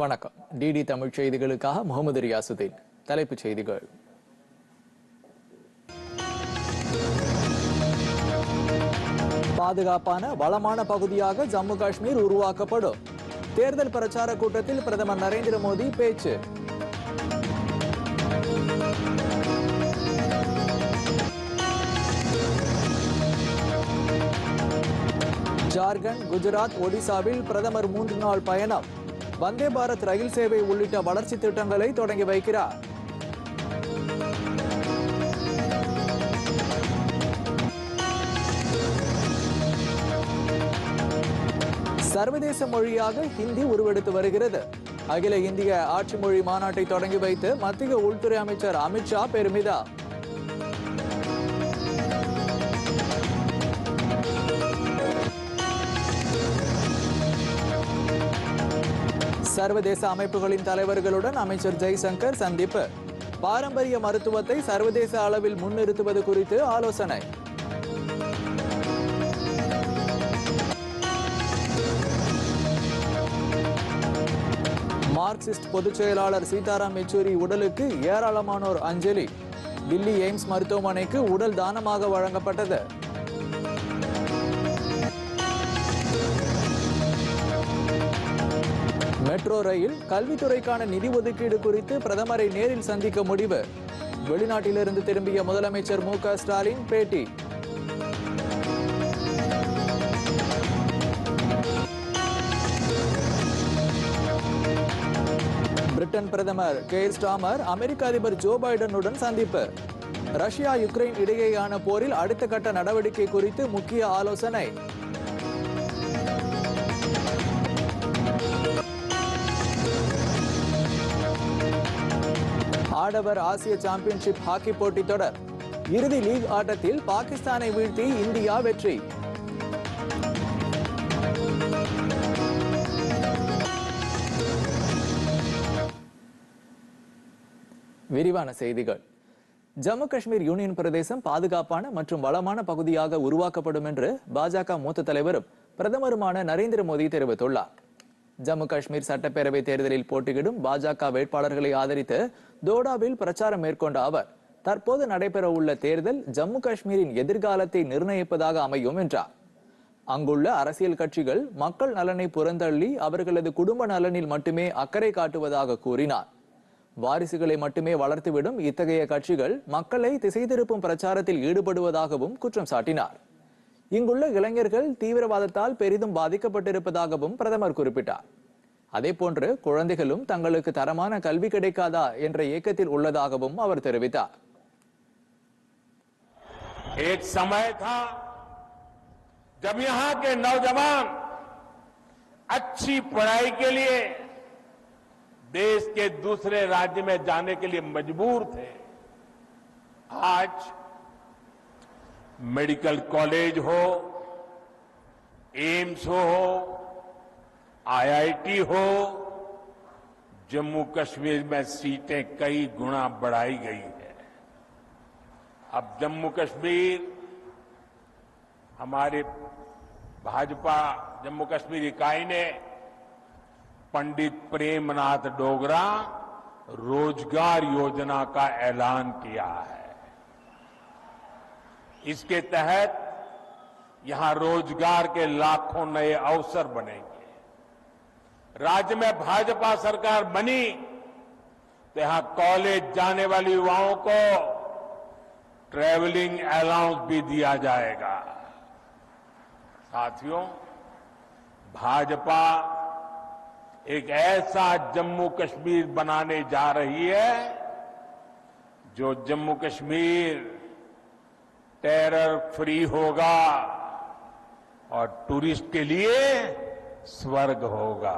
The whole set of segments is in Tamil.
வணக்கம். டிடி தமிழ் செய்திகளுக்காக முகமது ரியாசுதீன். தலைப்புச் செய்திகள். பாதுகாப்பான வளமான பகுதியாக ஜம்மு காஷ்மீர் உருவாக்கப்படும். தேர்தல் பிரச்சார கூட்டத்தில் பிரதமர் நரேந்திர மோடி பேச்சு. ஜார்க்கண்ட் குஜராத் ஒடிசாவில் பிரதமர் மூன்று நாள் பயணம். வந்தே பாரத் ரயில் சேவை உள்ளிட்ட வளர்ச்சி திட்டங்களை தொடங்கி வைக்கிறார். சர்வதேச மொழியாக ஹிந்தி உருவெடுத்து வருகிறது. அகில இந்திய ஆட்சி மொழி மாநாட்டை தொடங்கி வைத்து மத்திய உள்துறை அமைச்சர் அமித்ஷா பெருமிதா சர்வதேச அமைப்புகளின் தலைவர்களுடன் அமைச்சர் ஜெய்சங்கர் சந்திப்பு. பாரம்பரிய மருத்துவத்தை சர்வதேச அளவில் முன்னிறுத்துவது குறித்து ஆலோசனை. மார்க்சிஸ்ட் பொதுச் செயலாளர் சீதாராம் யெச்சூரி உடலுக்கு ஏராளமானோர் அஞ்சலி. தில்லி எய்ம்ஸ் மருத்துவமனைக்கு உடல் தானமாக வழங்கப்பட்டது. மெட்ரோ ரயில் கல்வித்துறைக்கான நிதி ஒதுக்கீடு குறித்து பிரதமரை நேரில் சந்திக்க முடிவு. வெளிநாட்டிலிருந்து திரும்பிய முதலமைச்சர் மு க ஸ்டாலின் பேட்டி. பிரிட்டன் பிரதமர் கேர் ஸ்டாமர் அமெரிக்க அதிபர் ஜோ பைடனுடன் சந்திப்பு. ரஷ்யா யுக்ரைன் இடையேயான போரில் அடுத்த கட்ட நடவடிக்கை குறித்து முக்கிய ஆலோசனை. ஆடவர் ஆசிய சாம்பியன்ஷிப் ஹாக்கி போட்டி தொடர். இறுதி லீக் ஆட்டத்தில் பாகிஸ்தானை வீழ்த்தி இந்தியா வெற்றி. விரிவான செய்திகள். ஜம்மு காஷ்மீர் யூனியன் பிரதேசம் பாதுகாப்பான மற்றும் வளமான பகுதியாக உருவாக்கப்படும் என்று பாஜக மூத்த தலைவரும் பிரதமருமான நரேந்திர மோடி தெரிவித்துள்ளார். ஜம்மு காஷ்மீர் சட்டப்பேரவை தேர்தலில் போட்டியிடும் பாஜக வேட்பாளர்களை ஆதரித்து தோடாவில் பிரச்சாரம் மேற்கொண்ட அவர் தற்போது நடைபெற உள்ள தேர்தல் ஜம்மு காஷ்மீரின் எதிர்காலத்தை நிர்ணயிப்பதாக அமையும் என்றார். அங்குள்ள அரசியல் கட்சிகள் மக்கள் நலனை புறந்தள்ளி அவர்களது குடும்ப நலனில் மட்டுமே அக்கறை காட்டுவதாக கூறினார். வாரிசுகளை மட்டுமே வளர்த்துவிடும் இத்தகைய கட்சிகள் மக்களை திசை திருப்பும் பிரச்சாரத்தில் ஈடுபடுவதாகவும் குற்றம் சாட்டினார். இங்குள்ள இளைஞர்கள் தீவிரவாதத்தால் பெரிதும் பாதிக்கப்பட்டிருப்பதாகவும் பிரதமர் குறிப்பிட்டார் அதேபோன்று குழந்தைகளும் தங்களுக்கு தரமான கல்வி கிடைக்காதா என்ற ஏக்கத்தில் உள்ளதாகவும் அவர் தெரிவித்தார் एक समय था जब यहां के नौजवान अच्छी पढ़ाई के लिए देश के दूसरे राज्य में जाने के लिए मजबूर थे आज मेडिकल कॉलेज हो, एम्स हो, आईआईटी हो जम्मू कश्मीर में सीटें कई गुना बढ़ाई गई है। अब जम्मू कश्मीर हमारे भाजपा जम्मू कश्मीर इकाई ने पंडित प्रेमनाथ डोगरा रोज़गार योजना का ऐलान किया है। इसके तहत यहाँ रोज़गार के लाखों नए अवसर बनेंगे। राज्य में भाजपा सरकार बनी तो यहाँ कॉलेज जाने वाले युवाओं को ट्रैवलिंग अलाउंस भी दिया जाएगा। साथियों, भाजपा एक ऐसा जम्मू कश्मीर बनाने जा रही है, जो जम्मू कश्मीर टेरर फ्री होगा और टूरिस्ट के लिए स्वर्ग होगा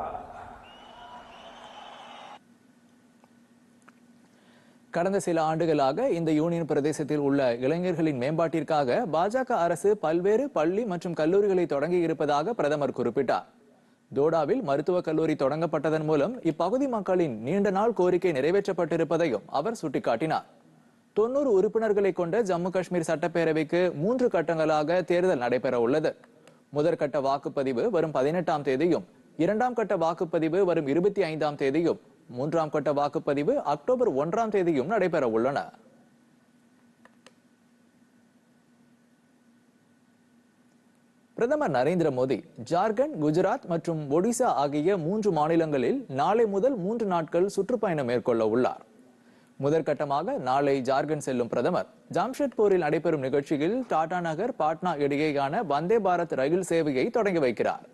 கடந்த சில ஆண்டுகளாக இந்த யூனியன் பிரதேசத்தில் உள்ள இளைஞர்களின் மேம்பாட்டிற்காக பாஜக அரசு பல்வேறு பள்ளி மற்றும் கல்லூரிகளை தொடங்கி இருப்பதாக பிரதமர் குறிப்பிட்டார் தோடாவில் மருத்துவக் கல்லூரி தொடங்கப்பட்டதன் மூலம் இப்பகுதி மக்களின் நீண்ட நாள் கோரிக்கை நிறைவேற்றப்பட்டிருப்பதையும் அவர் சுட்டிக்காட்டினார் தொன்னூறு உறுப்பினர்களை கொண்ட ஜம்மு காஷ்மீர் சட்டப்பேரவைக்கு மூன்று கட்டங்களாக தேர்தல் நடைபெற உள்ளது. முதற்கட்ட வாக்குப்பதிவு வரும் பதினெட்டாம் தேதியும் இரண்டாம் கட்ட வாக்குப்பதிவு வரும் இருபத்தி ஐந்தாம் தேதியும் மூன்றாம் கட்ட வாக்குப்பதிவு அக்டோபர் ஒன்றாம் தேதியும் நடைபெற உள்ளன. பிரதமர் நரேந்திர மோடி ஜார்க்கண்ட் குஜராத் மற்றும் ஒடிசா ஆகிய மூன்று மாநிலங்களில் நாளை முதல் மூன்று நாட்கள் சுற்றுப்பயணம் மேற்கொள்ள உள்ளார். முதற்கட்டமாக நாளை ஜார்க்கண்ட் செல்லும் பிரதமர். ஜாம்ஷெட்பூரில் நடைபெறும் நிகழ்ச்சியில் டாடா நகர் பாட்னா இடையேயான வந்தே பாரத் ரயில் சேவையை தொடங்கி வைக்கிறார்.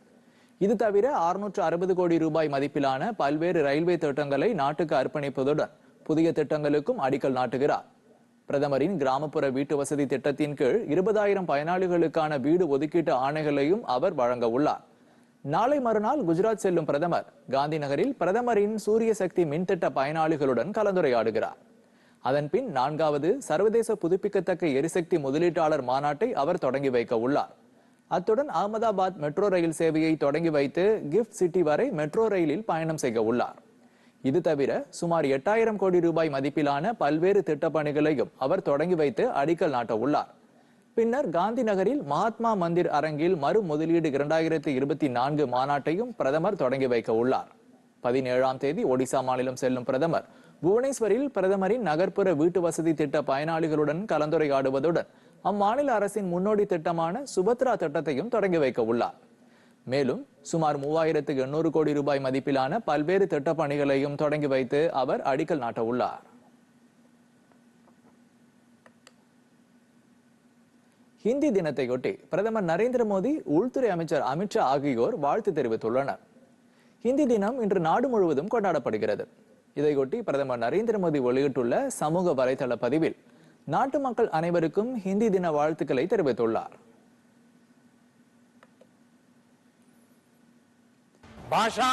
இது தவிர 660 அறுபது கோடி ரூபாய் மதிப்பிலான பல்வேறு ரயில்வே திட்டங்களை நாட்டுக்கு அர்ப்பணிப்பதுடன் புதிய திட்டங்களுக்கும் அடிக்கல் நாட்டுகிறார். பிரதமரின் கிராமப்புற வீட்டு வசதி திட்டத்தின் கீழ் இருபதாயிரம் பயனாளிகளுக்கான வீடு ஒதுக்கீட்டு ஆணைகளையும் அவர் வழங்க உள்ளார். நாளை மறுநாள் குஜராத் செல்லும் பிரதமர். காந்தி நகரில் பிரதமரின் சூரிய சக்தி மின்திட்ட பயனாளிகளுடன் கலந்துரையாடுகிறார். அதன்பின் நான்காவது சர்வதேச புதுப்பிக்கத்தக்க எரிசக்தி முதலீட்டாளர் மாநாட்டை அவர் தொடங்கி வைக்க உள்ளார். அத்துடன் அகமதாபாத் மெட்ரோ ரயில் சேவையை தொடங்கி வைத்து கிஃப்ட் சிட்டி வரை மெட்ரோ ரயிலில் பயணம் செய்ய உள்ளார். இது தவிர சுமார் எட்டாயிரம் கோடி ரூபாய் மதிப்பிலான பல்வேறு திட்டப்பணிகளையும் அவர் தொடங்கி வைத்து அடிக்கல் நாட்ட உள்ளார். பின்னர் காந்தி நகரில் மகாத்மா மந்திர் அரங்கில் மறு முதலீடு இரண்டாயிரத்தி இருபத்தி நான்கு மாநாட்டையும் பிரதமர் தொடங்கி வைக்க உள்ளார். பதினேழாம் தேதி ஒடிசா மாநிலம் செல்லும் பிரதமர். புவனேஸ்வரில் பிரதமரின் நகர்ப்புற வீட்டு வசதி திட்ட பயனாளிகளுடன் கலந்துரையாடுவதுடன் அம்மாநில அரசின் முன்னோடி திட்டமான சுபத்ரா திட்டத்தையும் தொடங்கி வைக்க உள்ளார். மேலும் சுமார் மூவாயிரத்து எண்ணூறு கோடி ரூபாய் மதிப்பிலான பல்வேறு திட்டப் பணிகளையும் தொடங்கி வைத்து அவர் அடிக்கல் நாட்ட உள்ளார். ஹிந்தி தினத்தையொட்டி பிரதமர் நரேந்திர மோடி உள்துறை அமைச்சர் அமித்ஷா ஆகியோர் வாழ்த்து தெரிவித்துள்ளனர் ஹிந்தி தினம் இன்று நாடு முழுவதும் கொண்டாடப்படுகிறது இதையொட்டி பிரதமர் நரேந்திர மோடி வெளியிட்டுள்ள சமூக வலைதள பதிவில் நாட்டு மக்கள் அனைவருக்கும் ஹிந்தி தின வாழ்த்துக்களை தெரிவித்துள்ளார் भाषा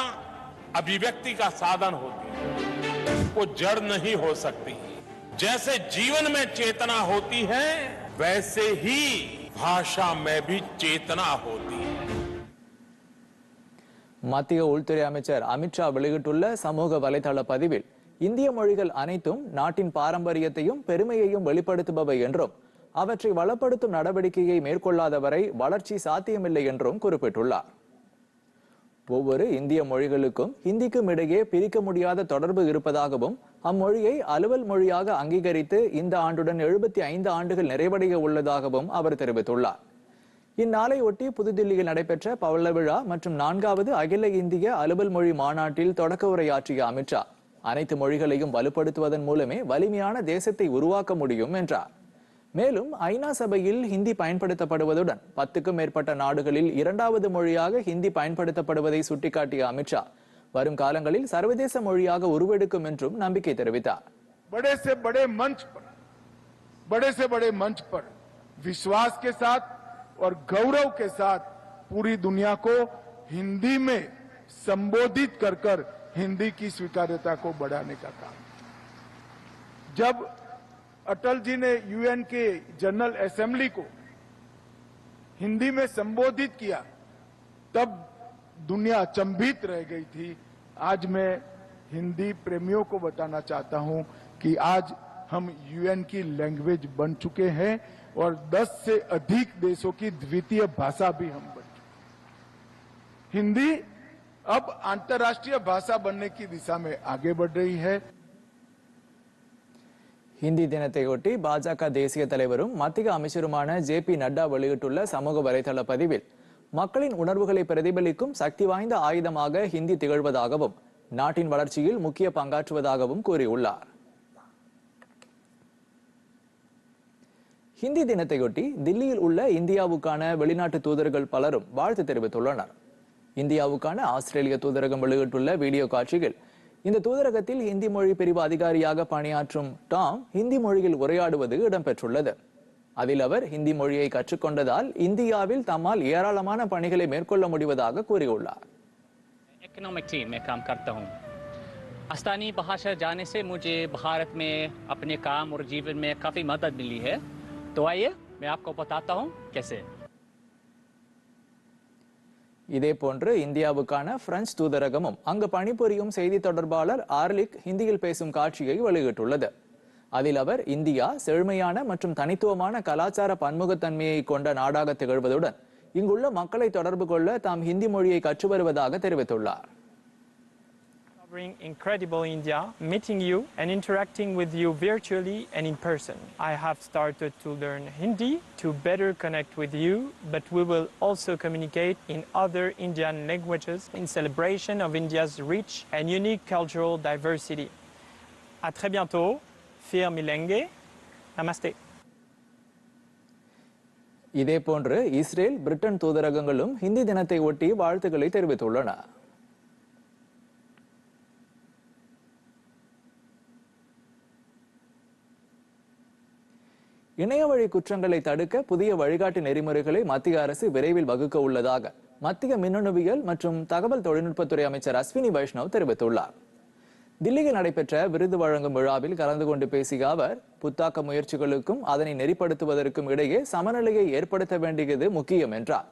अभिव्यक्ति का साधन होती है वो जड़ नहीं हो सकती जैसे जीवन में चेतना होती है वैसे ही भाषा में भी चेतना होती है மத்திய உள்துறை அமைச்சர் அமித்ஷா வெளியிட்டுள்ள சமூக வலைதள பதிவில் இந்திய மொழிகள் அனைத்தும் நாட்டின் பாரம்பரியத்தையும் பெருமையையும் வெளிப்படுத்துபவை என்றும் அவற்றை வளப்படுத்தும் நடவடிக்கையை மேற்கொள்ளாதவரை வளர்ச்சி சாத்தியமில்லை என்றும் குறிப்பிட்டுள்ளார் ஒவ்வொரு இந்திய மொழிகளுக்கும் ஹிந்திக்கும் இடையே பிரிக்க முடியாத தொடர்பு இருப்பதாகவும் அம்மொழியை அலுவல் மொழியாக அங்கீகரித்து இந்த ஆண்டுடன் எழுபத்தி ஐந்து ஆண்டுகள் நிறைவடைய உள்ளதாகவும் அவர் தெரிவித்துள்ளார். இந்நாளை ஒட்டி புதுதில்லியில் நடைபெற்ற பவள விழா மற்றும் நான்காவது அகில இந்திய அலுவல் மொழி மாநாட்டில் தொடக்க உரையாற்றிய அமித்ஷா அனைத்து மொழிகளையும் வலுப்படுத்துவதன் மூலமே வலிமையான தேசத்தை உருவாக்க முடியும் என்றார். மேலும் ஐநா சபையில் ஹிந்தி பயன்படுத்தப்படுவதுடன் பத்துக்கும் மேற்பட்ட நாடுகளில் இரண்டாவது மொழியாக ஹிந்தி பயன்படுத்தப்படுவதை சுட்டிக்காட்டிய அமித்ஷா வரும் காலங்களில் சர்வதேச மொழியாக உருவெடுக்கும் என்றும் நம்பிக்கை தெரிவித்தார் बड़े से बड़े मंच पर बड़े से बड़े मंच पर विश्वास के साथ और गौरव के साथ पूरी दुनिया को हिंदी में संबोधित कर कर हिंदी की स्वीकार्यता को बढ़ाने का काम जब अटल जी ने यूएन के जनरल असेंबली को हिंदी में संबोधित किया, तब दुनिया अचंभित रह गई थी आज मैं हिंदी प्रेमियों को बताना चाहता हूँ कि आज हम यूएन की लैंग्वेज बन चुके हैं और 10 से अधिक देशों की द्वितीय भाषा भी हम बन चुके। हिंदी अब अंतर्राष्ट्रीय भाषा बनने की दिशा में आगे बढ़ रही है இந்தி தினத்தையொட்டி பாஜக தேசிய தலைவரும் மத்திய அமைச்சருமான ஜே பி நட்டா வெளியிட்டுள்ள சமூக வலைதள பதிவில் மக்களின் உணர்வுகளை பிரதிபலிக்கும் சக்தி வாய்ந்த ஆயுதமாக ஹிந்தி திகழ்வதாகவும் நாட்டின் வளர்ச்சியில் முக்கிய பங்காற்றுவதாகவும் கூறியுள்ளார். ஹிந்தி தினத்தையொட்டி தில்லியில் உள்ள இந்தியாவுக்கான வெளிநாட்டு தூதர்கள் பலரும் வாழ்த்து தெரிவித்துள்ளனர். இந்தியாவுக்கான ஆஸ்திரேலிய தூதரகம் வெளியிட்டுள்ள வீடியோ காட்சியில் இந்த தூதரகத்தில் ஹிந்தி மொழி பிரிவு அதிகாரியாக பணியாற்றும் டாம் ஹிந்தி மொழியில் உரையாடுவது இடம்பெற்றுள்ளது அதில் அவர் ஹிந்தி மொழியை கற்றுக்கொண்டதால் இந்தியாவில் தம்மால் ஏராளமான பணிகளை மேற்கொள்ள முடிவதாக கூறியுள்ளார் इकोनॉमिक टीम में काम करता हूँ स्थानीय भाषा जाने से मुझे भारत में अपने काम और जीवन में काफ़ी मदद मिली है तो आइए मैं आपको बताता हूँ कैसे இதே போன்று இந்தியாவுக்கான பிரெஞ்சு தூதரகமும் அங்கு பணிபுரியும் செய்தி தொடர்பாளர் ஆர்லிக் ஹிந்தியில் பேசும் காட்சியை வெளியிட்டுள்ளது. அதில் அவர் இந்தியா செழுமையான மற்றும் தனித்துவமான கலாச்சார பன்முகத்தன்மையை கொண்ட நாடாக திகழ்வதுடன் இங்குள்ள மக்களை தொடர்பு கொள்ள தாம் ஹிந்தி மொழியை கற்று வருவதாக தெரிவித்துள்ளார். Discovering incredible India, meeting you and interacting with you virtually and in person. I have started to learn Hindi to better connect with you, but we will also communicate in other Indian languages in celebration of India's rich and unique cultural diversity. À très bientôt, Fir Milenge. Namaste. இதேபோன்று இஸ்ரேல் பிரிட்டன் தூதரகங்களும் ஹிந்தி தினத்தை ஒட்டி வாழ்த்துக்களை தெரிவித்துள்ளன இணைய வழி குற்றங்களை தடுக்க புதிய வழிகாட்டு நெறிமுறைகளை மத்திய அரசு விரைவில் வகுக்க உள்ளதாக மத்திய மின்னணுவியல் மற்றும் தகவல் தொழில்நுட்பத்துறை அமைச்சர் அஸ்வினி வைஷ்ணவ் தெரிவித்துள்ளார். தில்லியில் நடைபெற்ற விருது வழங்கும் விழாவில் கலந்து கொண்டு பேசிய அவர் புத்தாக்க முயற்சிகளுக்கும் அதனை நெறிப்படுத்துவதற்கும் இடையே சமநிலையை ஏற்படுத்த வேண்டியது முக்கியம் என்றார்.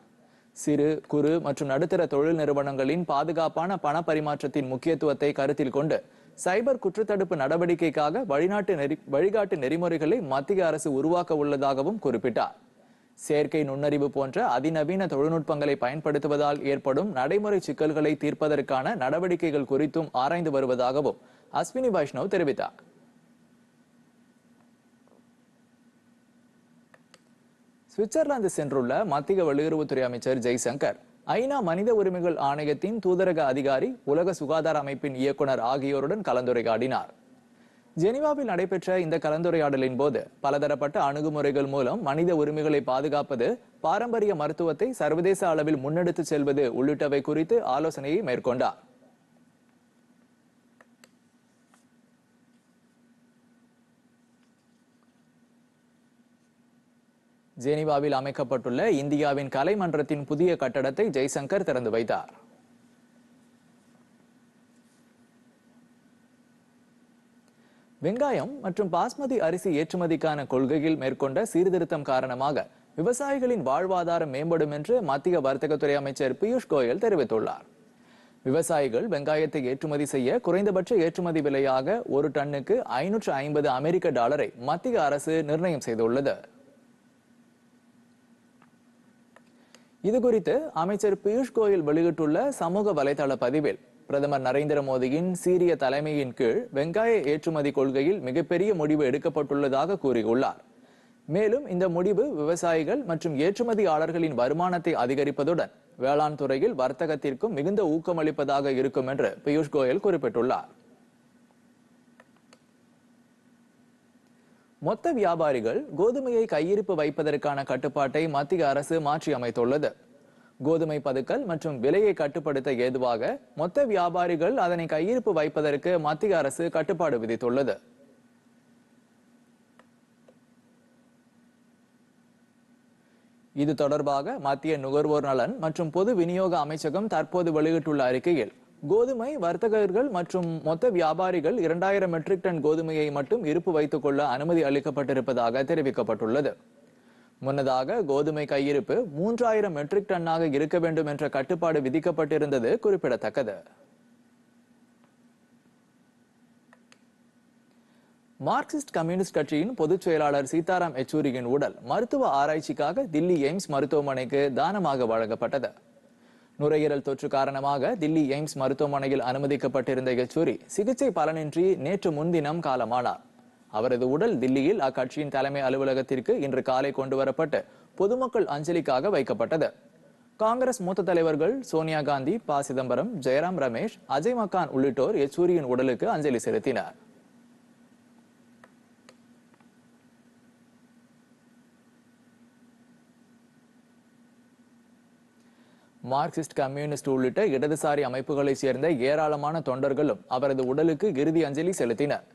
சிறு குறு மற்றும் நடுத்தர தொழில் நிறுவனங்களின் பாதுகாப்பான பண பரிமாற்றத்தின் முக்கியத்துவத்தை கருத்தில் கொண்டு சைபர் குற்றத்தடுப்பு நடவடிக்கைக்காக வழிநாட்டு நெறி வழிகாட்டு நெறிமுறைகளை மத்திய அரசு உருவாக்க உள்ளதாகவும் குறிப்பிட்டார். செயற்கை நுண்ணறிவு போன்ற அதிநவீன தொழில்நுட்பங்களை பயன்படுத்துவதால் ஏற்படும் நடைமுறை சிக்கல்களை தீர்ப்பதற்கான நடவடிக்கைகள் குறித்தும் ஆராய்ந்து வருவதாகவும் அஸ்வினி வைஷ்ணவ் தெரிவித்தார். சுவிட்சர்லாந்து சென்றுள்ள மத்திய வெளியுறவுத்துறை அமைச்சர் ஜெய்சங்கர் ஐநா மனித உரிமைகள் ஆணையத்தின் தூதரக அதிகாரி உலக சுகாதார அமைப்பின் இயக்குனர் ஆகியோருடன் கலந்துரையாடினார். ஜெனிவாவில் நடைபெற்ற இந்த கலந்துரையாடலின் போது பலதரப்பட்ட அணுகுமுறைகள் மூலம் மனித உரிமைகளை பாதுகாப்பது பாரம்பரிய மருத்துவத்தை சர்வதேச அளவில் முன்னெடுத்துச் செல்வது உள்ளிட்டவை குறித்து ஆலோசனையை மேற்கொண்டார். ஜெனிவாவில் அமைக்கப்பட்டுள்ள இந்தியாவின் கலைமன்றத்தின் புதிய கட்டடத்தை ஜெய்சங்கர் திறந்து வைத்தார். வெங்காயம் மற்றும் பாஸ்மதி அரிசி ஏற்றுமதிக்கான கொள்கையில் மேற்கொண்ட சீர்திருத்தம் காரணமாக விவசாயிகளின் வாழ்வாதாரம் மேம்படும் என்று மத்திய வர்த்தகத்துறை அமைச்சர் பியூஷ் கோயல் தெரிவித்துள்ளார். விவசாயிகள் வெங்காயத்தை ஏற்றுமதி செய்ய குறைந்தபட்ச ஏற்றுமதி விலையாக ஒரு டன்னுக்கு ஐநூற்று ஐம்பது அமெரிக்க டாலரை மத்திய அரசு நிர்ணயம் செய்துள்ளது. இது குறித்து அமைச்சர் பியூஷ் கோயல் வெளியிட்டுள்ள சமூக வலைதள பதிவில் பிரதமர் நரேந்திர மோடியின் சீரிய தலைமையின் கீழ் வெங்காய ஏற்றுமதி கொள்கையில் மிகப்பெரிய முடிவு எடுக்கப்பட்டுள்ளதாக கூறியுள்ளார். மேலும் இந்த முடிவு விவசாயிகள் மற்றும் ஏற்றுமதியாளர்களின் வருமானத்தை அதிகரிப்பதுடன் வேளாண் துறையில் வர்த்தகத்திற்கும் மிகுந்த ஊக்கமளிப்பதாக இருக்கும் என்று பியூஷ் கோயல் குறிப்பிட்டுள்ளார். மொத்த வியாபாரிகள் கோதுமையை கையிருப்பு வைப்பதற்கான கட்டுப்பாட்டை மத்திய அரசு மாற்றி அமைத்துள்ளது கோதுமை பதுக்கல் மற்றும் விலையை கட்டுப்படுத்த ஏதுவாக மொத்த வியாபாரிகள் அதனை கையிருப்பு வைப்பதற்கு மத்திய அரசு கட்டுப்பாடு விதித்துள்ளது. இது தொடர்பாக மத்திய நுகர்வோர் நலன் மற்றும் பொது விநியோக அமைச்சகம் தற்போது வெளியிட்டுள்ள அறிக்கையில் கோதுமை வர்த்தகர்கள் மற்றும் மொத்த வியாபாரிகள் இரண்டாயிரம் மெட்ரிக் டன் கோதுமையை மட்டும் இருப்பு வைத்துக் கொள்ள அனுமதி அளிக்கப்பட்டிருப்பதாக தெரிவிக்கப்பட்டுள்ளது. முன்னதாக கோதுமை கையிருப்பு மூன்றாயிரம் மெட்ரிக் டன்னாக இருக்க வேண்டும் என்ற கட்டுப்பாடு விதிக்கப்பட்டிருந்தது குறிப்பிடத்தக்கது. மார்க்சிஸ்ட் கம்யூனிஸ்ட் கட்சியின் பொதுச் செயலாளர் சீதாராம் யெச்சூரியின் உடல் மருத்துவ ஆராய்ச்சிக்காக தில்லி எய்ம்ஸ் மருத்துவமனைக்கு தானமாக வழங்கப்பட்டது. நுரையீரல் தொற்று காரணமாக தில்லி எய்ம்ஸ் மருத்துவமனையில் அனுமதிக்கப்பட்டிருந்த யெச்சூரி சிகிச்சை பலனின்றி நேற்று முன்தினம் காலமானார். அவரது உடல் தில்லியில் அக்கட்சியின் தலைமை அலுவலகத்திற்கு இன்று காலை கொண்டு வரப்பட்டு பொதுமக்கள் அஞ்சலிக்காக வைக்கப்பட்டது. காங்கிரஸ் மூத்த தலைவர்கள் சோனியா காந்தி ப சிதம்பரம் ஜெயராம் ரமேஷ் அஜய் மக்கான் உள்ளிட்டோர் யெச்சூரியின் உடலுக்கு அஞ்சலி செலுத்தினர். மார்க்சிஸ்ட் கம்யூனிஸ்ட் உள்ளிட்ட இடதுசாரி அமைப்புகளைச் சேர்ந்த ஏராளமான தொண்டர்களும் அவரது உடலுக்கு இறுதி அஞ்சலி செலுத்தினர்.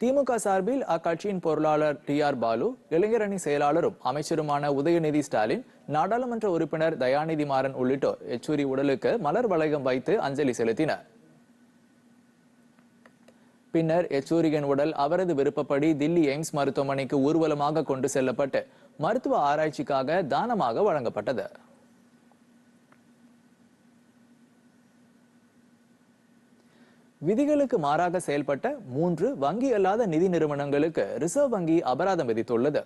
திமுக சார்பில் அக்கட்சியின் பொருளாளர் டி ஆர் பாலு இளைஞரணி செயலாளரும் அமைச்சருமான உதயநிதி ஸ்டாலின் நாடாளுமன்ற உறுப்பினர் தயாநிதி மாறன் உள்ளிட்டோர் எச்சூரி உடலுக்கு மலர் வளையம் வைத்து அஞ்சலி செலுத்தினர். பின்னர் யெச்சூரியின் உடல் அவரது விருப்பப்படி தில்லி எய்ம்ஸ் மருத்துவமனைக்கு ஊர்வலமாக கொண்டு செல்லப்பட்டு மருத்துவ ஆராய்ச்சிக்காக தானமாக வழங்கப்பட்டது. விதிகளுக்கு மாறாக செயல்பட்ட மூன்று வங்கி அல்லாத நிதி நிறுவனங்களுக்கு ரிசர்வ் வங்கி அபராதம் விதித்துள்ளது.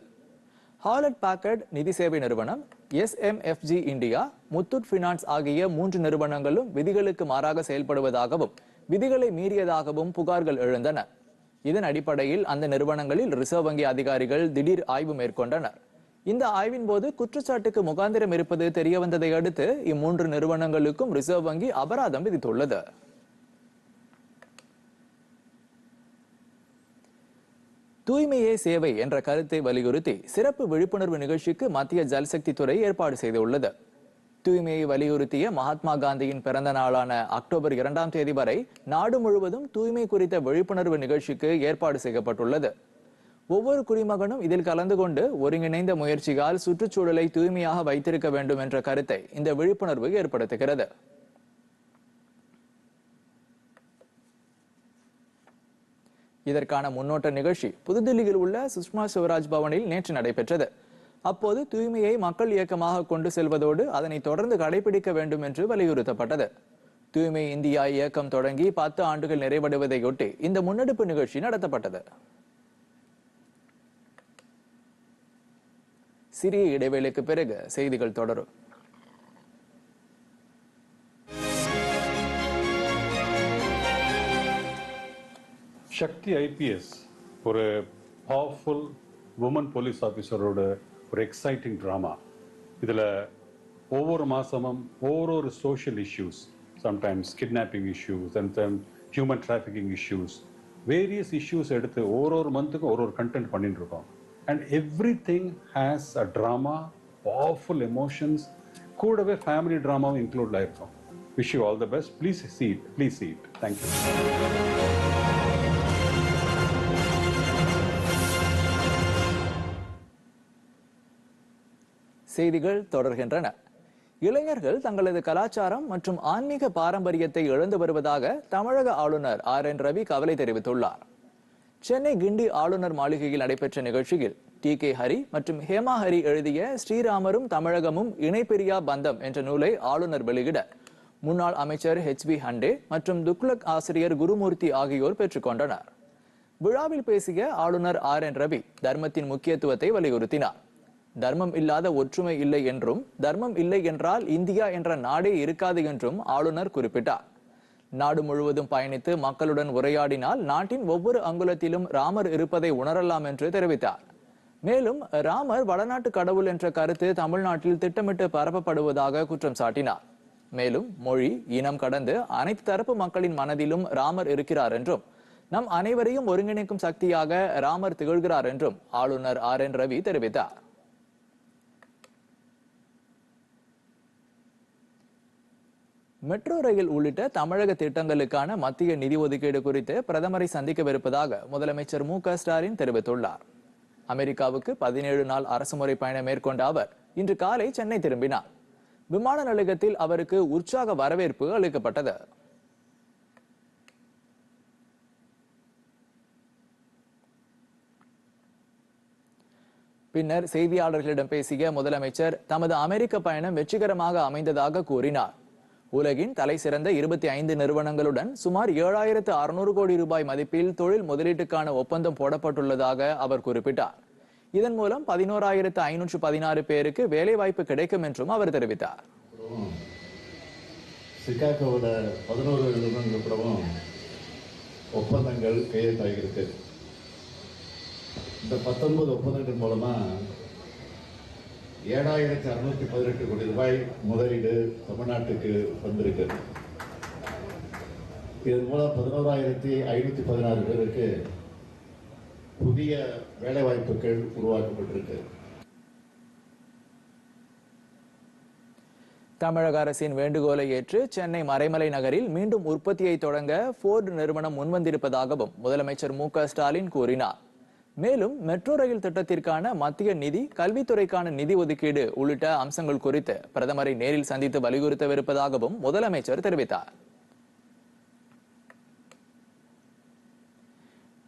ஹாலட் பாக்கர்ட் நிதி சேவை நிறுவனம் எஸ்எம்எஃப்ஜி இந்தியா முத்தூட் ஃபினான்ஸ் ஆகிய மூன்று நிறுவனங்களும் விதிகளுக்கு மாறாக செயல்படுவதாகவும் விதிகளை மீறியதாகவும் புகார்கள் எழுந்தன. இதன் அடிப்படையில் அந்த நிறுவனங்களில் ரிசர்வ் வங்கி அதிகாரிகள் திடீர் ஆய்வு மேற்கொண்டனர். இந்த ஆய்வின் போது குற்றச்சாட்டுக்கு முகாந்திரம் இருப்பது தெரியவந்ததை அடுத்து இம்மூன்று நிறுவனங்களுக்கும் ரிசர்வ் வங்கி அபராதம் விதித்துள்ளது. தூய்மையே சேவை என்ற கருத்தை வலியுறுத்தி சிறப்பு விழிப்புணர்வு நிகழ்ச்சிக்கு மத்திய ஜல்சக்தி துறை ஏற்பாடு செய்துள்ளது. தூய்மையை வலியுறுத்திய மகாத்மா காந்தியின் பிறந்த நாளான அக்டோபர் இரண்டாம் தேதி வரை நாடு முழுவதும் தூய்மை குறித்த விழிப்புணர்வு நிகழ்ச்சிக்கு ஏற்பாடு செய்யப்பட்டுள்ளது. ஒவ்வொரு குடிமகனும் இதில் கலந்து கொண்டு ஒருங்கிணைந்த முயற்சியால் சுற்றுச்சூழலை தூய்மையாக வைத்திருக்க வேண்டும் என்ற கருத்தை இந்த விழிப்புணர்வு ஏற்படுத்துகிறது. இதற்கான முன்னோட்ட நிகழ்ச்சி புதுதில்லியில் உள்ள சுஷ்மா சிவராஜ் பவனில் நேற்று நடைபெற்றது. அப்போது தூய்மையை மக்கள் இயக்கமாக கொண்டு செல்வதோடு அதனை தொடர்ந்து கடைபிடிக்க வேண்டும் என்று வலியுறுத்தப்பட்டது. தூய்மை இந்தியா இயக்கம் தொடங்கி பத்து ஆண்டுகள் நிறைவடைவதையொட்டி இந்த முன்னெடுப்பு நிகழ்ச்சி நடத்தப்பட்டது. சிறிய இடைவேளைக்கு பிறகு செய்திகள் தொடரும். சக்தி ஐபிஎஸ் ஒரு பவர்ஃபுல் உமன் போலீஸ் ஆஃபீஸரோட ஒரு எக்ஸைட்டிங் ட்ராமா இதில் ஒவ்வொரு மாதமும் ஒவ்வொரு social issues sometimes kidnapping issues and then human trafficking issues various issues எடுத்து ஒரு ஒரு மந்த்துக்கும் ஒரு ஒரு கண்டென்ட் பண்ணிட்டு இருக்கோம். And everything has a drama powerful emotions கூடவே ஃபேமிலி ட்ராமாவும் இன்க்ளூட் ஆயிருக்கும். Wish you all the best please seat please seat thank you செய்திகள் தொடர்கின்றன. இளைஞர்கள் தங்களது கலாச்சாரம் மற்றும் ஆன்மீக பாரம்பரியத்தை இழந்து வருவதாக தமிழக ஆளுநர் ஆர் என் ரவி கவலை தெரிவித்துள்ளார். சென்னை கிண்டி ஆளுநர் மாளிகையில் நடைபெற்ற நிகழ்ச்சியில் டி கே ஹரி மற்றும் ஹேமா ஹரி எழுதிய ஸ்ரீராமரும் தமிழகமும் இணைப்பிரியா பந்தம் என்ற நூலை ஆளுநர் வெளியிட முன்னாள் அமைச்சர் ஹெச் பி ஹண்டே மற்றும் துக்லக் ஆசிரியர் குருமூர்த்தி ஆகியோர் பெற்றுக்கொண்டனர் விழாவில் பேசிய ஆளுநர் ஆர் என் ரவி தர்மத்தின் முக்கியத்துவத்தை வலியுறுத்தினார். தர்மம் இல்லாத ஒற்றுமை இல்லை என்றும் தர்மம் இல்லை என்றால் இந்தியா என்ற நாடே இருக்காது என்றும் ஆளுநர் குறிப்பிட்டார். நாடு முழுவதும் பயணித்து மக்களுடன் உரையாடினால் நாட்டின் ஒவ்வொரு அங்குலத்திலும் ராமர் இருப்பதை உணரலாம் என்று தெரிவித்தார். மேலும் ராமர் வடநாட்டு கடவுள் என்ற கருத்து தமிழ்நாட்டில் திட்டமிட்டு பரப்பப்படுவதாக குற்றம் சாட்டினார். மேலும் மொழி இனம் கடந்து அனைத்து தரப்பு மக்களின் மனதிலும் ராமர் இருக்கிறார் என்றும் நம் அனைவரையும் ஒருங்கிணைக்கும் சக்தியாக ராமர் திகழ்கிறார் என்றும் ஆளுநர் ஆர் என் ரவி தெரிவித்தார். மெட்ரோ ரயில் உள்ளிட்ட தமிழக திட்டங்களுக்கான மத்திய நிதி ஒதுக்கீடு குறித்து பிரதமரை சந்திக்கவிருப்பதாக முதலமைச்சர் மு க ஸ்டாலின் தெரிவித்துள்ளார். அமெரிக்காவுக்கு பதினேழு நாள் அரசுமுறை பயணம் மேற்கொண்ட அவர் இன்று காலை சென்னை திரும்பினார். விமான நிலையத்தில் அவருக்கு உற்சாக வரவேற்பு அளிக்கப்பட்டது. பின்னர் செய்தியாளர்களிடம் பேசிய முதலமைச்சர் தமது அமெரிக்க பயணம் வெற்றிகரமாக அமைந்ததாக கூறினார். உலகின் தலை சிறந்த இருபத்தி ஐந்து நிறுவனங்களுடன் சுமார் ஏழாயிரத்து அறுநூறு கோடி ரூபாய் மதிப்பில் தொழில் முதலீட்டுக்கான ஒப்பந்தம் போடப்பட்டுள்ளதாக அவர் குறிப்பிட்டார். இதன் மூலம் பதினோராயிரத்து ஐநூற்று பதினாறு பேருக்கு வேலைவாய்ப்பு கிடைக்கும் என்றும் அவர் தெரிவித்தார். சிகாகோவில் பதினோரு நிறுவனங்கள் கூடவும் ஒப்பந்தங்கள் கையெழுத்தாகியிருக்கு. இந்த பத்தொன்பது ஒப்பந்தங்கள் மூலமாக ஏழாயிரத்தி அறுநூத்தி பதினெட்டு கோடி ரூபாய் முதலீடு தமிழ்நாட்டுக்கு வந்திருக்கிறது. இதன் மூலம் பதினோராயிரத்தி ஐநூற்றி பதினாறு பேருக்கு புதிய வேலைவாய்ப்புகள் உருவாக்கப்பட்டிருக்கு. தமிழக அரசின் வேண்டுகோளை ஏற்று சென்னை மறைமலை நகரில் மீண்டும் உற்பத்தியை தொடங்க போர்டு நிறுவனம் முன்வந்திருப்பதாகவும் முதலமைச்சர் மு ஸ்டாலின் கூறினார். மேலும் மெட்ரோ ரயில் திட்டத்திற்கான மத்திய நிதி கல்வித்துறைக்கான நிதி ஒதுக்கீடு உள்ளிட்ட அம்சங்கள் குறித்து பிரதமரை நேரில் சந்தித்து வலியுறுத்தவிருப்பதாகவும் முதலமைச்சர் தெரிவித்தார்.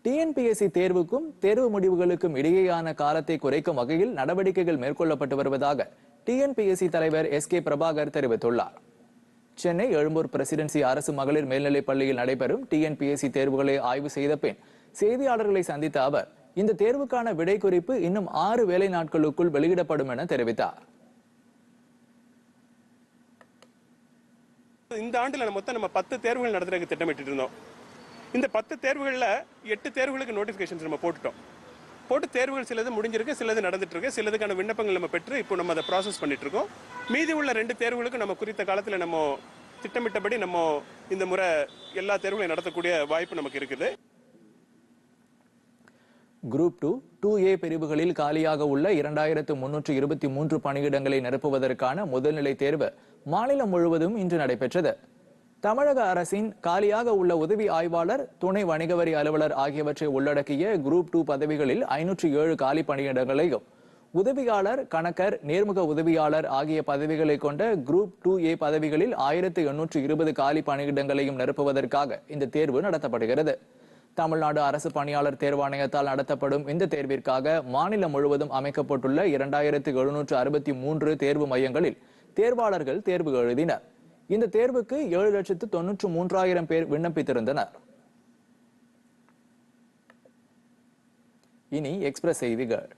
டிஎன்பிஎஸ்சி தேர்வுக்கும் தேர்வு முடிவுகளுக்கும் இடையேயான காலத்தை குறைக்கும் வகையில் நடவடிக்கைகள் மேற்கொள்ளப்பட்டு வருவதாக டிஎன்பிஎஸ்சி தலைவர் எஸ் கே பிரபாகர் தெரிவித்துள்ளார். சென்னை எழும்பூர் பிரசிடென்சி அரசு மகளிர் மேல்நிலைப் பள்ளியில் நடைபெறும் டிஎன்பிஎஸ்சி தேர்வுகளை ஆய்வு செய்த பின் செய்தியாளர்களை சந்தித்த அவர் இந்த தேர்வுக்கான விடை குறிப்பு இன்னும் ஆறு வேலை நாட்களுக்குள் வெளியிடப்படும் என தெரிவித்தார். இந்த ஆண்டில் மொத்தம் நம்ம பத்து தேர்வுகள் நடத்துறதுக்கு திட்டமிட்டு இருந்தோம். இந்த பத்து தேர்வுகளில் எட்டு தேர்வுகளுக்கு நோட்டிஃபிகேஷன்ஸ் நம்ம போட்டுட்டோம். போட்டு தேர்வுகள் சிலது முடிஞ்சிருக்கு சிலது நடந்துட்டு இருக்கு சிலதுக்கான விண்ணப்பங்கள் நம்ம பெற்று இப்போ நம்ம அதை ப்ராசஸ் பண்ணிட்டு இருக்கோம் மீதி உள்ள ரெண்டு தேர்வுகளுக்கு நம்ம குறித்த காலத்தில் நம்ம திட்டமிட்டபடி நம்ம இந்த முறை எல்லா தேர்வுகளையும் நடத்தக்கூடிய வாய்ப்பு நமக்கு இருக்குது. குரூப் டூ டூ ஏ பிரிவுகளில் காலியாக உள்ள இரண்டாயிரத்து முன்னூற்று இருபத்தி மூன்று பணியிடங்களை நிரப்புவதற்கான முதல்நிலை தேர்வு மாநிலம் முழுவதும் இன்று நடைபெற்றது. தமிழக அரசின் காலியாக உள்ள உதவி ஆய்வாளர் துணை வணிக வரி அலுவலர் ஆகியவற்றை உள்ளடக்கிய குரூப் டூ பதவிகளில் ஐநூற்றி ஏழு காலி பணியிடங்களையும் உதவியாளர் கணக்கர் நேர்முக உதவியாளர் ஆகிய பதவிகளை கொண்ட குரூப் டூ ஏ பதவிகளில் ஆயிரத்து எண்ணூற்று இருபது காலி பணியிடங்களையும் நிரப்புவதற்காக இந்த தேர்வு நடத்தப்படுகிறது. தமிழ்நாடு அரசு பணியாளர் தேர்வாணையத்தால் நடத்தப்படும் இந்த தேர்விற்காக மாநிலம் முழுவதும் அமைக்கப்பட்டுள்ள இரண்டாயிரத்து எழுநூற்று அறுபத்தி மூன்று தேர்வு மையங்களில் தேர்வாளர்கள் தேர்வு எழுதினர். இந்த தேர்வுக்கு ஏழு லட்சத்து தொன்னூற்று மூன்றாயிரம் பேர் விண்ணப்பித்திருந்தனர். இனி எக்ஸ்பிரஸ் செய்திகள்.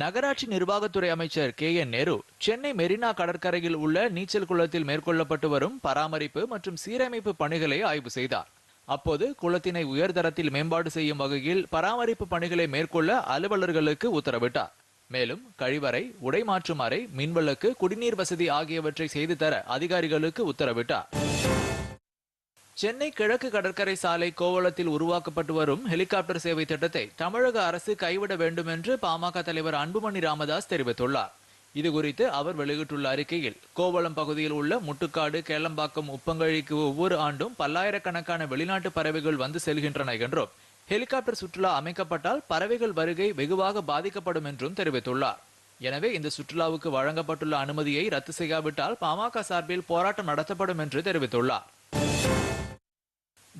நகராட்சி நிர்வாகத்துறை அமைச்சர் கே. என். நேரு சென்னை மெரினா கடற்கரையில் உள்ள நீச்சல் குளத்தில் மேற்கொள்ளப்பட்டு வரும் பராமரிப்பு மற்றும் சீரமைப்பு பணிகளை ஆய்வு செய்தார். அப்போது குளத்தினை உயர்தரத்தில் மேம்பாடு செய்யும் வகையில் பராமரிப்பு பணிகளை மேற்கொள்ள அலுவலர்களுக்கு உத்தரவிட்டார். மேலும் கழிவறை உடை மாற்றும் அறை மின்விளக்கு குடிநீர் வசதி ஆகியவற்றை செய்து தர அதிகாரிகளுக்கு உத்தரவிட்டார். சென்னை கிழக்கு கடற்கரை சாலை கோவளத்தில் உருவாக்கப்பட்டு வரும் ஹெலிகாப்டர் சேவை திட்டத்தை தமிழக அரசு கைவிட வேண்டும் என்று பாமக தலைவர் அன்புமணி ராமதாஸ் தெரிவித்துள்ளார். இதுகுறித்து அவர் வெளியிட்டுள்ள அறிக்கையில் கோவளம் பகுதியில் உள்ள முட்டுக்காடு கேளம்பாக்கம் உப்பங்கழிக்கு ஒவ்வொரு ஆண்டும் பல்லாயிரக்கணக்கான வெளிநாட்டு பறவைகள் வந்து செல்கின்றன என்றும் ஹெலிகாப்டர் சுற்றுலா அமைக்கப்பட்டால் பறவைகள் வருகை வெகுவாக பாதிக்கப்படும் என்றும் தெரிவித்துள்ளார். எனவே இந்த சுற்றுலாவுக்கு வழங்கப்பட்டுள்ள அனுமதியை ரத்து செய்யாவிட்டால் பாமக சார்பில் போராட்டம் நடத்தப்படும் என்று தெரிவித்துள்ளார்.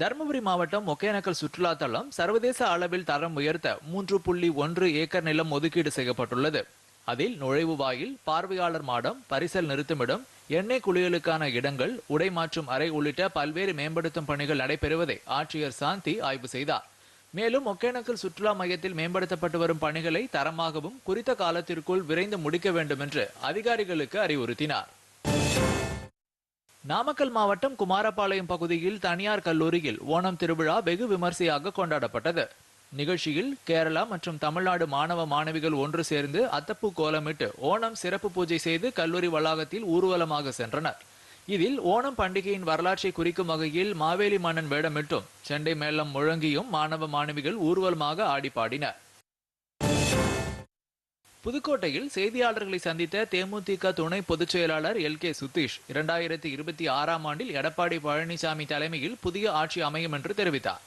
தருமபுரி மாவட்டம் ஒகேனக்கல் சுற்றுலா தளம் சர்வதேச அளவில் தரம் உயர்த்த மூன்று புள்ளி ஒன்று ஏக்கர் நிலம் ஒதுக்கீடு செய்யப்பட்டுள்ளது. அதில் நுழைவு வாயில் பார்வையாளர் மாடம் பரிசல் நிறுத்துமிடம் எண்ணெய் குளியலுக்கான இடங்கள் உடை மாற்றும் அறை உள்ளிட்ட பல்வேறு மேம்படுத்தும் பணிகள் நடைபெறுவதை ஆட்சியர் சாந்தி ஆய்வு செய்தார். மேலும் ஒகேனக்கல் சுற்றுலா மையத்தில் மேம்படுத்தப்பட்டு வரும் பணிகளை தரமாகவும் குறித்த காலத்திற்குள் விரைந்து முடிக்க வேண்டும் என்று அதிகாரிகளுக்கு அறிவுறுத்தினார். நாமக்கல் மாவட்டம் குமாரபாளையம் பகுதியில் தனியார் கல்லூரியில் ஓணம் திருவிழா வெகு விமர்சையாக கொண்டாடப்பட்டது. நிகழ்ச்சியில் கேரளா மற்றும் தமிழ்நாடு மாணவ மாணவிகள் ஒன்று சேர்ந்து அத்தப்பு கோலமிட்டு ஓணம் சிறப்பு பூஜை செய்து கல்லூரி வளாகத்தில் ஊர்வலமாக சென்றனர். இதில் ஓணம் பண்டிகையின் வரலாற்றை குறிக்கும் வகையில் மாவேலி மன்னன் வேடமிட்டும் செண்டை மேளம் முழங்கியும் மாணவ மாணவிகள் ஊர்வலமாக ஆடி பாடினர் புதுக்கோட்டையில் செய்தியாளர்களை சந்தித்த தேமுதிக துணை பொதுச் செயலாளர் எல் கே சுதீஷ் இரண்டாயிரத்தி இருபத்தி ஆறாம் ஆண்டில் எடப்பாடி பழனிசாமி தலைமையில் புதிய ஆட்சி அமையும் என்று தெரிவித்தார்.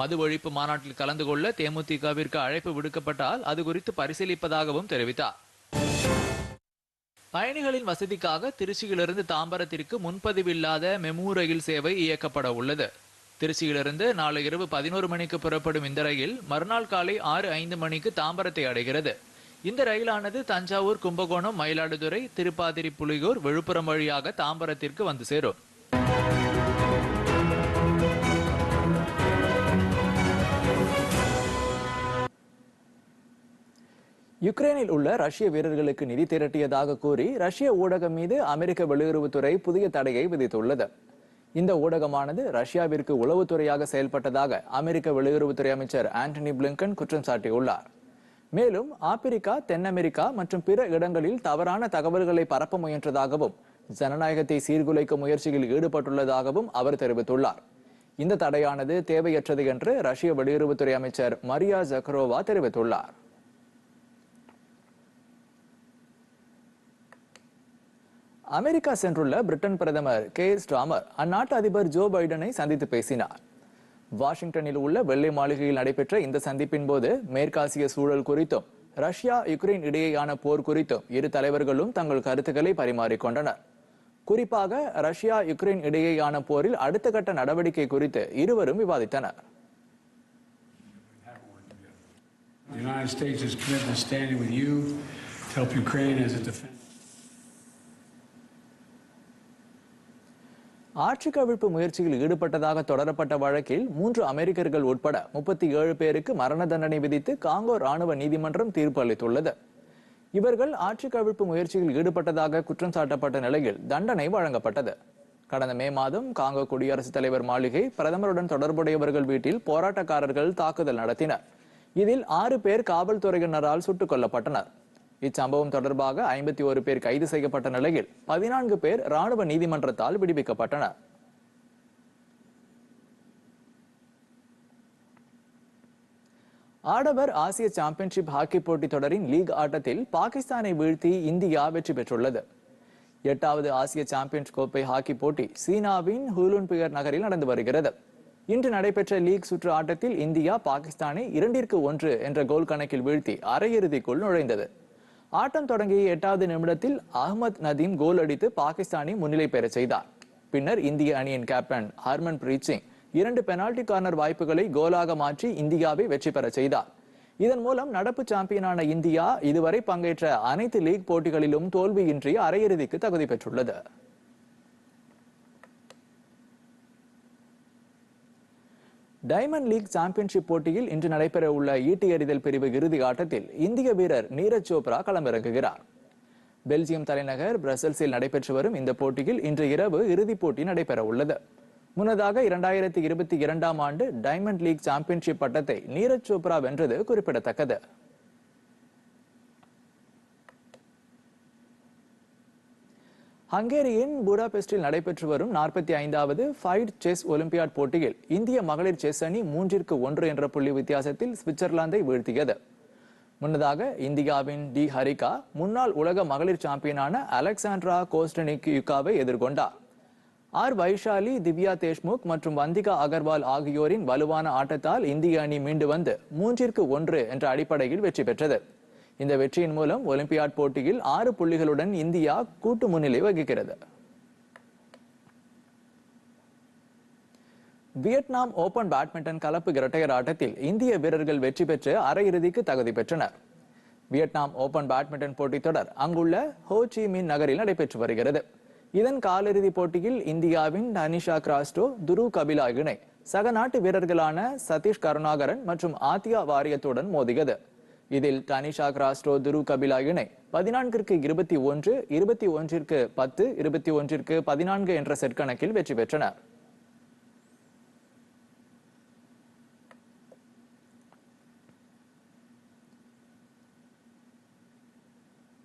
மது ஒழிப்பு மாநாட்டில் கலந்து கொள்ள தேமுதிகவிற்கு அழைப்பு விடுக்கப்பட்டால் அது குறித்து பரிசீலிப்பதாகவும் தெரிவித்தார். பயணிகளின் வசதிக்காக திருச்சியிலிருந்து தாம்பரத்திற்கு முன்பதிவில்லாத மெமு ரயில் சேவை இயக்கப்பட உள்ளது. திருச்சியிலிருந்து நாளை இரவு பதினோரு மணிக்கு புறப்படும் இந்த ரயில் மறுநாள் காலை ஆறு ஐந்து மணிக்கு தாம்பரத்தை அடைகிறது. இந்த ரயிலானது தஞ்சாவூர் கும்பகோணம் மயிலாடுதுறை திருப்பாதிரி புலியூர் விழுப்புரம் வழியாக தாம்பரத்திற்கு வந்து சேரும். யுக்ரைனில் உள்ள ரஷ்ய வீரர்களுக்கு நிதி திரட்டியதாக கூறி ரஷ்ய ஊடகம் மீது அமெரிக்க வெளியுறவுத்துறை புதிய தடையை விதித்துள்ளது. இந்த ஊடகமானது ரஷ்யாவிற்கு உளவுத்துறையாக செயல்பட்டதாக அமெரிக்க வெளியுறவுத்துறை அமைச்சர் ஆண்டனி பிளிங்கன் குற்றம் சாட்டியுள்ளார். மேலும் ஆப்பிரிக்கா தென் அமெரிக்கா மற்றும் பிற இடங்களில் தவறான தகவல்களை பரப்ப முயன்றதாகவும் ஜனநாயகத்தை சீர்குலைக்கும் முயற்சியில் ஈடுபட்டுள்ளதாகவும் அவர் தெரிவித்துள்ளார். இந்த தடையானது தேவையற்றது என்று ரஷ்ய வெளியுறவுத்துறை அமைச்சர் மரியா ஜக்ரோவா தெரிவித்துள்ளார். அமெரிக்கா சென்றுள்ள பிரிட்டன் பிரதமர் கே. ஸ்டாமர் அந்நாட்டு அதிபர் ஜோ பைடனை சந்தித்து பேசினார். வாஷிங்டனில் உள்ள வெள்ளை மாளிகையில் நடைபெற்ற இந்த சந்திப்பின் போது மேற்காசிய சூழல் குறித்தும் ரஷ்யா யுக்ரைன் இடையேயான போர் குறித்தும் இரு தலைவர்களும் தங்கள் கருத்துக்களை பரிமாறிக்கொண்டனர் குறிப்பாக ரஷ்யா யுக்ரைன் இடையேயான போரில் அடுத்த கட்ட நடவடிக்கை குறித்து இருவரும் விவாதித்தனர் The United States is committed to standing with you to help Ukraine as a defense. ஆட்சி கவிழ்ப்பு முயற்சியில் ஈடுபட்டதாக தொடரப்பட்ட வழக்கில் மூன்று அமெரிக்கர்கள் உட்பட முப்பத்தி ஏழு பேருக்கு மரண தண்டனை விதித்து காங்கோ ராணுவ நீதிமன்றம் தீர்ப்பு அளித்துள்ளது. இவர்கள் ஆட்சி கவிழ்ப்பு முயற்சியில் ஈடுபட்டதாக குற்றம் சாட்டப்பட்ட நிலையில் தண்டனை வழங்கப்பட்டது. கடந்த மே மாதம் காங்கோ குடியரசுத் தலைவர் மாளிகை பிரதமருடன் தொடர்புடையவர்கள் வீட்டில் போராட்டக்காரர்கள் தாக்குதல் நடத்தினர். இதில் ஆறு பேர் காவல்துறையினரால் சுட்டுக் கொல்லப்பட்டனர். இச்சம்பவம் தொடர்பாக ஐம்பத்தி ஒரு பேர் கைது செய்யப்பட்ட நிலையில் பதினான்கு பேர் ராணுவ நீதிமன்றத்தால் விடுவிக்கப்பட்டனர். ஆடவர் ஆசிய சாம்பியன்ஷிப் ஹாக்கி போட்டித் தொடரின் லீக் ஆட்டத்தில் பாகிஸ்தானை வீழ்த்தி இந்தியா வெற்றி பெற்றுள்ளது. எட்டாவது ஆசிய சாம்பியன்ஸ் கோப்பை ஹாக்கி போட்டி சீனாவின் ஹூலுன்பியர் நகரில் நடந்து வருகிறது. இன்று நடைபெற்ற லீக் சுற்று ஆட்டத்தில் இந்தியா பாகிஸ்தானை இரண்டிற்கு ஒன்று என்ற கோல் கணக்கில் வீழ்த்தி அரையிறுதிக்குள் நுழைந்தது. ஆட்டம் தொடங்கிய எட்டாவது நிமிடத்தில் அகமத் நதீம் கோல் அடித்து பாகிஸ்தானை முன்னிலை பெறச் செய்தார். பின்னர் இந்திய அணியின் கேப்டன் ஹர்மன் பிரீத் சிங் இரண்டு பெனால்டி கார்னர் வாய்ப்புகளை கோலாக மாற்றி இந்தியாவை வெற்றி பெற செய்தார். இதன் மூலம் நடப்பு சாம்பியனான இந்தியா இதுவரை பங்கேற்ற அனைத்து லீக் போட்டிகளிலும் தோல்வியின்றி அரையிறுதிக்கு தகுதி பெற்றுள்ளது. டைமண்ட் லீக் சாம்பியன்ஷிப் போட்டியில் இன்று நடைபெற உள்ள ஈட்டி எறிதல் பிரிவு இறுதி ஆட்டத்தில் இந்திய வீரர் நீரஜ் சோப்ரா களமிறங்குகிறார். பெல்ஜியம் தலைநகர் பிரசல்ஸில் நடைபெற்று வரும் இந்த போட்டியில் இன்று இரவு இறுதிப் போட்டி நடைபெற உள்ளது முன்னதாக இரண்டாயிரத்தி இருபத்தி இரண்டாம் ஆண்டு டைமண்ட் லீக் சாம்பியன்ஷிப் பட்டத்தை நீரஜ் சோப்ரா வென்றது குறிப்பிடத்தக்கது. ஹங்கேரியின் புடாபெஸ்டில் நடைபெற்று வரும் நாற்பத்தி ஐந்தாவது ஃபைட் செஸ் ஒலிம்பியாட் போட்டியில் இந்திய மகளிர் செஸ் அணி மூன்றிற்கு ஒன்று என்ற புள்ளி வித்தியாசத்தில் சுவிட்சர்லாந்தை வீழ்த்தியது. முன்னதாக இந்தியாவின் டி ஹரிகா முன்னாள் உலக மகளிர் சாம்பியனான அலெக்சாண்ட்ரா கோஸ்டனிக் யுகாவை எதிர்கொண்டார். ஆர் வைஷாலி திவ்யா தேஷ்முக் மற்றும் வந்திகா அகர்வால் ஆகியோரின் வலுவான ஆட்டத்தால் இந்திய அணி மீண்டு வந்து மூன்றிற்கு ஒன்று என்ற அடிப்படையில் வெற்றி பெற்றது. இந்த வெற்றியின் மூலம் ஒலிம்பியாட் போட்டியில் ஆறு புள்ளிகளுடன் இந்தியா கூட்டு முன்னிலை வகிக்கிறது. வியட்நாம் ஓபன் பேட்மிண்டன் கலப்பு இரட்டையர் ஆட்டத்தில் இந்திய வீரர்கள் வெற்றி பெற்று அரையிறுதிக்கு தகுதி பெற்றனர். வியட்நாம் ஓபன் பேட்மிண்டன் போட்டித் தொடர் அங்குள்ள ஹோ சி மின் நகரில் நடைபெற்று வருகிறது. இதன் காலிறுதி போட்டியில் இந்தியாவின் டனிஷா கிராஸ்டோ துரு கபிலா இணை சக நாட்டு வீரர்களான சதீஷ் கருணாகரன் மற்றும் ஆத்தியா வாரியத்துடன் மோதியது. இதில் டனிஷா கிராஸ்டோ துரு கபிலா இணை. பதினான்கிற்கு இருபத்தி ஒன்று இருபத்தி ஒன்றிற்கு பத்து இருபத்தி ஒன்றிற்கு பதினான்கு என்ற செட் கணக்கில் வெற்றி பெற்றனர்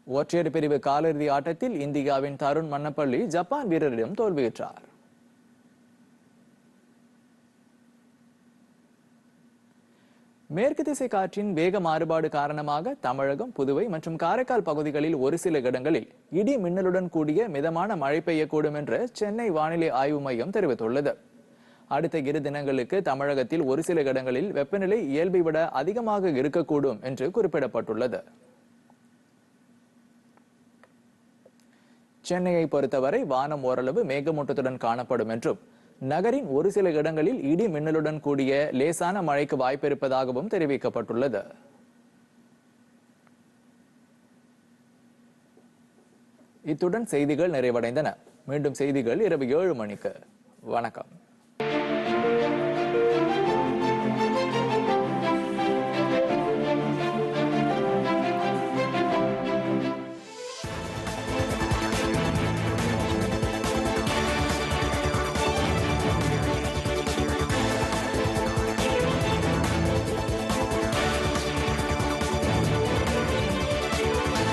ஒற்றையர் பிரிவு காலிறுதி ஆட்டத்தில் இந்தியாவின் தருண் மன்னப்பள்ளி ஜப்பான் வீரரிடம் தோல்வியுற்றார். மேற்கு திசை காற்றின் வேக மாறுபாடு காரணமாக தமிழகம் புதுவை மற்றும் காரைக்கால் பகுதிகளில் ஒரு சில இடங்களில் இடி மின்னலுடன் கூடிய மிதமான மழை பெய்யக்கூடும் என்று சென்னை வானிலை ஆய்வு மையம் தெரிவித்துள்ளது. அடுத்த இரு தினங்களுக்கு தமிழகத்தில் ஒரு சில இடங்களில் வெப்பநிலை இயல்பை விட அதிகமாக இருக்கக்கூடும் என்று குறிப்பிடப்பட்டுள்ளது. சென்னையை பொறுத்தவரை வானம் ஓரளவு மேகமூட்டத்துடன் காணப்படும் என்றும் நகரின் ஒரு சில இடங்களில் இடி மின்னலுடன் கூடிய லேசான மழைக்கு வாய்ப்பு இருப்பதாகவும் தெரிவிக்கப்பட்டுள்ளது. இத்துடன் செய்திகள் நிறைவடைந்தன. மீண்டும் செய்திகள் இரவு ஏழு மணிக்கு. வணக்கம்.